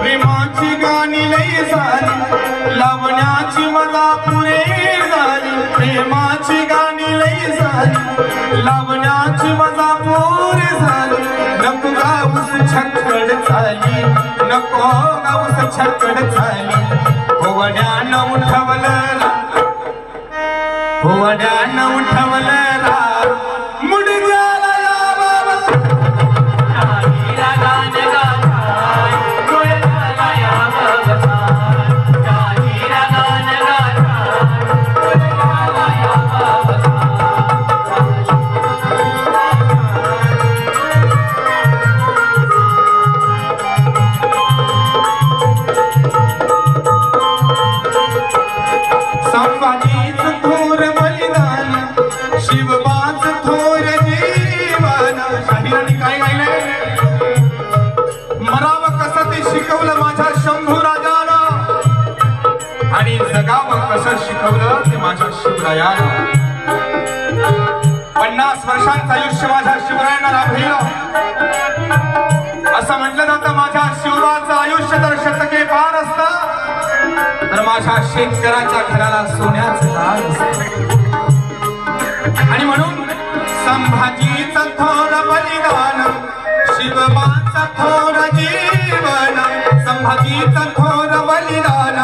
प्रेमाची गाणी लई झाली लावण्याची मजा पुरे झाली. प्रेमाची गाणी लई झाली लावण्याची मजा पुरे झाली. नको गाऊस छक्कड झाली नको गाऊस छक्कड झाली. भोवड्यानं उठवलं भोवड्यानं उठवलं रा. संभाजीच थोर बलिदान शिवबाच थोर जीवन. शाहिराने काय गायलंय? मरावं कसं ते शिकवलं माझ्या शंभू राजाला? आणि जगावं कसं शिकवलं ते माझ्या शिवरायाला? पन्नास वर्षांचं आयुष्य माझ्या शिवरायांना राबविलं अशा शेतकऱ्याच्या घराला सोन्याचं दार आणि म्हणून संभाजीचा थोर बलिदान शिवबाचा थोर जीवन संभाजीचा थोर बलिदान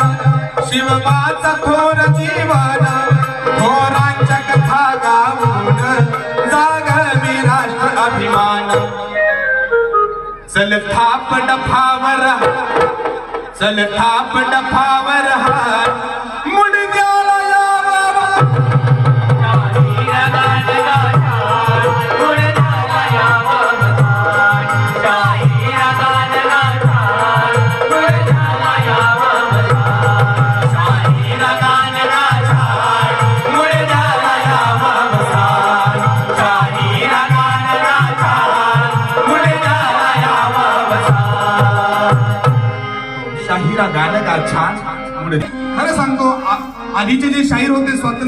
शिवबाचा थोर जीवन थोरांच्या कथा गाऊन जाग राष्ट्र अभिमान. चल थाप डफावर चल थाप डफावर हार शाहीरा गाणं का छान. खरं सांगतो आधीचे जे शाहीर होते स्वातंत्र्य